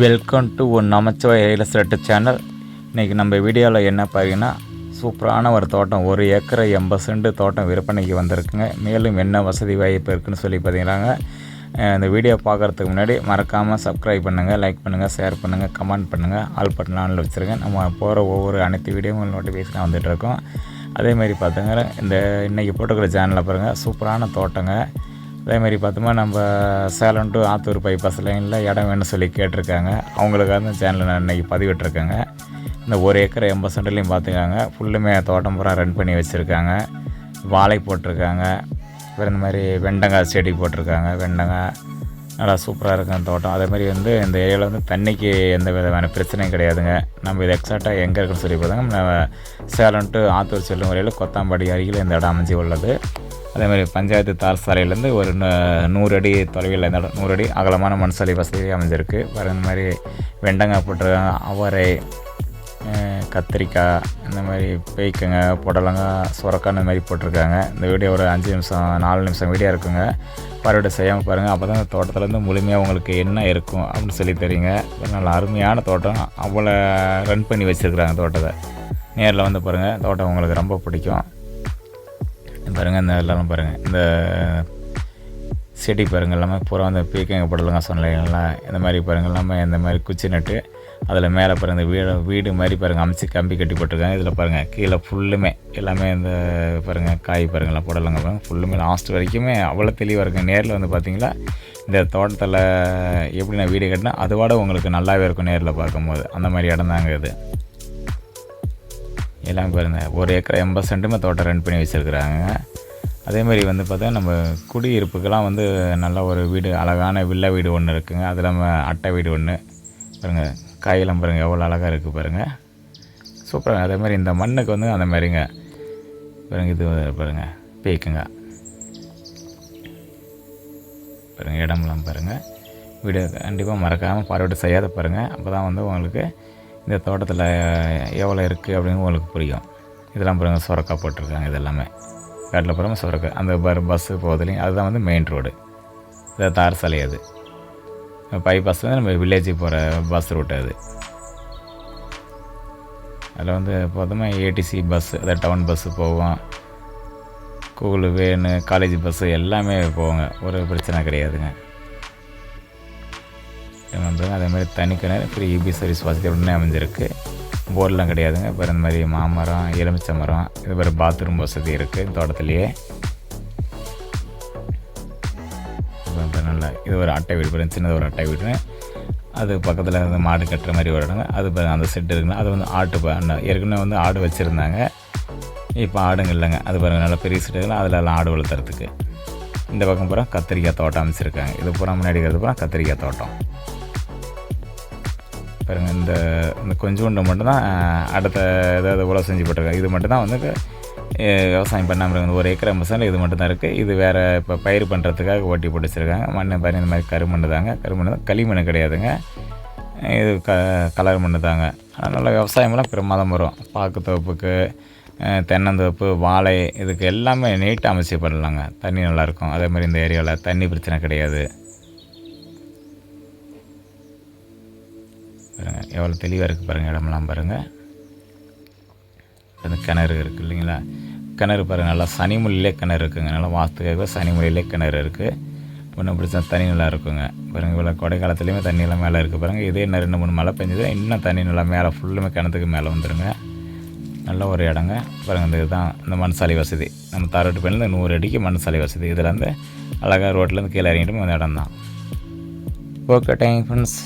Welcome to one Namachivay real estate channel. இன்றைக்கி நம்ம வீடியோவில் என்ன பார்த்தீங்கன்னா சூப்பரான ஒரு தோட்டம் ஒரு ஏக்கரை எண்பது சென்ட் தோட்டம் விற்பனைக்கு வந்திருக்குங்க. மேலும் என்ன வசதி வாய்ப்பு இருக்குன்னு சொல்லி பார்த்தீங்கன்னாங்க இந்த வீடியோ பார்க்குறதுக்கு முன்னாடி மறக்காமல் சப்ஸ்கிரைப் பண்ணுங்கள் லைக் பண்ணுங்கள் ஷேர் பண்ணுங்கள் கமெண்ட் பண்ணுங்கள் ஆல் பட்டன் ஆனில் வச்சுருங்க. நம்ம போகிற ஒவ்வொரு அனைத்து வீடியோவும் நோட்டிஃபிகேஷனாக வந்துட்டுருக்கோம் அதேமாதிரி பார்த்துங்க இந்த இன்றைக்கி போட்டுக்கிற சேனலில் பாருங்கள் சூப்பரான தோட்டங்க. அதேமாதிரி பார்த்தோமா நம்ம சேலம் டு ஆத்தூர் பைபாஸ் லைனில் இடம் வேணும்னு சொல்லி கேட்டிருக்காங்க. அவங்களுக்காக தான் சேனலில் நான் இன்றைக்கி பதிவிட்டிருக்கேங்க. இந்த ஒரு ஏக்கர் எண்பது சென்ட்லையும் பார்த்துக்காங்க. ஃபுல்லுமே தோட்டம் பூரா ரன் பண்ணி வச்சுருக்காங்க. வாழை போட்டிருக்காங்க. அப்புறம் இந்த மாதிரி வெண்டங்காய் செடி போட்டிருக்காங்க. வெண்டங்காய் நல்லா சூப்பராக இருக்கும் அந்த தோட்டம். அதே மாதிரி வந்து இந்த ஏரியாவில் வந்து தண்ணிக்கு எந்த விதமான பிரச்சனையும் கிடையாதுங்க. நம்ம இது எக்ஸாக்டாக எங்கே இருக்குன்னு சொல்லி பார்த்தாங்க நம்ம சேலம் டு ஆத்தூர் செல்லும் வரையில் கொத்தாம்பாடி அருகில் இந்த இடம் அமைஞ்சு உள்ளது. அதே மாதிரி பஞ்சாயத்து தார் சாலையிலேருந்து ஒரு நூ- நூறு அடி தொலைவில் இந்த நூறு அடி அகலமான மண் சாலை வசதி அமைஞ்சிருக்கு. வேறு இந்த மாதிரி வெண்டங்காய் போட்டிருக்காங்க அவரை கத்திரிக்காய் இந்த மாதிரி பேய்க்கங்க புடலங்காய் சுரக்காய் இந்த மாதிரி போட்டிருக்காங்க. இந்த வீடியோ ஒரு அஞ்சு நிமிஷம் நாலு நிமிஷம் வீடியோ இருக்குங்க. பறவை செய்யாமல் பாருங்கள் அப்போ தான் தோட்டத்துலேருந்து முழுமையாக உங்களுக்கு என்ன இருக்கும் அப்படின்னு சொல்லி தெரியுங்க. ஒரு நல்ல அருமையான தோட்டம். அவ்வளோ ரன் பண்ணி வச்சுருக்குறாங்க தோட்டத்தை. நேரில் வந்து பாருங்கள் தோட்டம் உங்களுக்கு ரொம்ப பிடிக்கும். பாருங்கள் இந்த எல்லாம் பாருங்கள் இந்த செடி பாருங்கள் எல்லாமே பூரா அந்த பீக்கங்க போடலங்க சொன்னீங்களா இந்த மாதிரி பாருங்கள் எல்லாமே இந்த மாதிரி குச்சி நட்டு அதில் மேலே பாருங்கள் இந்த வீடு வீடு மாதிரி பாருங்கள் அமைச்சு கம்பி கட்டி போட்டிருக்காங்க. இதில் பாருங்கள் கீழே ஃபுல்லுமே எல்லாமே இந்த பாருங்கள் காய் பாருங்களா புடலங்க பாருங்கள் ஃபுல்லுமே லாஸ்ட் வரைக்குமே அவ்வளோ தெளிவாக இருக்குது நேரில் வந்து பார்த்திங்களா இந்த தோட்டத்தில் எப்படி நான் வீடு கட்டினா அதோட உங்களுக்கு நல்லாவே இருக்கும் நேரில் பார்க்கும்போது. அந்த மாதிரி இடம் தாங்க இது. எல்லாம் பாருங்க. ஒரு ஏக்கர் எண்பது சென்ட்டுமே தோட்டம் ரன் பண்ணி வச்சுருக்குறாங்க. அதே மாதிரி வந்து பார்த்தா நம்ம குடியிருப்புக்கெல்லாம் வந்து நல்ல ஒரு வீடு அழகான வில்ல வீடு ஒன்று இருக்குங்க. அது இல்லாமல் அட்டை வீடு ஒன்று பாருங்கள் காயெல்லாம் பாருங்கள் எவ்வளோ அழகாக இருக்குது பாருங்கள் சூப்பராக அதே மாதிரி இந்த மண்ணுக்கு வந்து அந்த மாதிரிங்க. பாருங்க இது பாருங்கள் பேக்குங்க. பாருங்கள் இடமெல்லாம் பாருங்கள் வீடியோ கண்டிப்பாக மறக்காமல் பார்வையிட்டு செய்யாத பாருங்கள் அப்போ தான் வந்து உங்களுக்கு இந்த தோட்டத்தில் எவ்வளோ இருக்குது அப்படின்னு உங்களுக்கு புரியும். இதெல்லாம் பாருங்கள் சுரக்கா போட்டிருக்காங்க இது எல்லாமே காட்டில் பாருங்கள் சுரக்கா. அந்த பர் பஸ்ஸு போகுதுலையும் அதுதான் வந்து மெயின் ரோடு இது தார் சாலை அது. பைபாஸ் வந்து நம்ம வில்லேஜுக்கு போகிற பஸ் ரூட் அது. அதில் வந்து பார்த்தோம்னா ஏடிசி பஸ்ஸு அதாவது டவுன் பஸ்ஸு போவோம். கூகுள் வேனு காலேஜ் பஸ்ஸு எல்லாமே போவாங்க. ஒரு பிரச்சனை கிடையாதுங்க. இது வந்து அதே மாதிரி தனி கிணறு ஃப்ரீ இபி சர்வீஸ் வசதி உடனே அமைஞ்சிருக்கு. போர்டெலாம் கிடையாதுங்க. இப்போ இந்த மாதிரி மாமரம் எலுமிச்சை மரம் இது மாதிரி பாத்ரூம் வசதி இருக்குது தோட்டத்துலேயே. நல்லா இது ஒரு அட்டை வீடு போகிறேன் சின்னது ஒரு அட்டை வீடு அது பக்கத்தில் வந்து மாடு கட்டுற மாதிரி ஒரு இடங்க. அது அந்த செட்டு இருக்குன்னா அது வந்து ஆட்டு ஏற்கனவே வந்து ஆடு வச்சுருந்தாங்க. இப்போ ஆடுங்க இல்லைங்க. அது பாருங்க நல்லா பெரிய செட்டுகள் அதில் எல்லாம் ஆடு வளர்த்துறதுக்கு. இந்த பக்கம் பூரா கத்திரிக்காய் தோட்டம் அமைச்சிருக்காங்க. இது பூரா முன்னாடி இருக்கிறது பூரா கத்திரிக்காய் தோட்டம். பாருங்க இந்த இந்த கொஞ்சோண்டு மட்டும்தான் அடுத்த ஏதாவது உழவு செஞ்சு போட்டிருக்காங்க. இது மட்டும்தான் வந்து விவசாயம் பண்ணாமல் இருக்குது ஒரு ஏக்கரை மசாலா இது மட்டும்தான் இருக்குது இது வேறு இப்போ பயிர் பண்ணுறதுக்காக ஓட்டி போட்டு வச்சுருக்காங்க. பயிர் இந்த மாதிரி கருமண் தாங்க. கருமண் தான் களிமண் கிடையாதுங்க. இது க கலர் மண் தாங்க. அதனால் விவசாயமெல்லாம் பிரமாதம் வரும். பாக்கு தோப்புக்கு தென்னந்தோப்பு வாழை இதுக்கு எல்லாமே நீட்டாக அமைச்சு பண்ணலாங்க தண்ணி நல்லாயிருக்கும் அதே மாதிரி இந்த ஏரியாவில் தண்ணி பிரச்சனை கிடையாது. பாருங்கள் எவ்வளோ தெளிவாக இருக்குது பாருங்கள் இடமெல்லாம் பாருங்கள் அந்த கிணறு இருக்குது இல்லைங்களா? கிணறு பாருங்கள் நல்லா சனிமொழியிலே கிணறு இருக்குங்க. நல்லா வாஸ்துக்காக சனிமொழியிலே கிணறு இருக்குது ஒன்றும் பிடிச்சா தண்ணி நல்லா இருக்குங்க. பாருங்கள் இவ்வளோ கொடை காலத்துலேயுமே தண்ணியெல்லாம் மேலே இருக்குது பாருங்கள் இதே இன்னும் ரெண்டு மூணு மழை பெஞ்சது இன்னும் தண்ணி நல்லா மேலே ஃபுல்லுமே கிணத்துக்கு மேலே வந்துருங்க. நல்ல ஒரு இடங்க. பாருங்கள் இந்த இதுதான் இந்த மண் சாலை வசதி. நம்ம தாரோட்டு பேருந்து நூறு அடிக்கு மண் சாலை வசதி. இதில் வந்து அழகாக ரோட்லேருந்து கீழே இறங்கிட்டு அந்த இடம் தான் ஓகே டைம் ஃப்ரெண்ட்ஸ்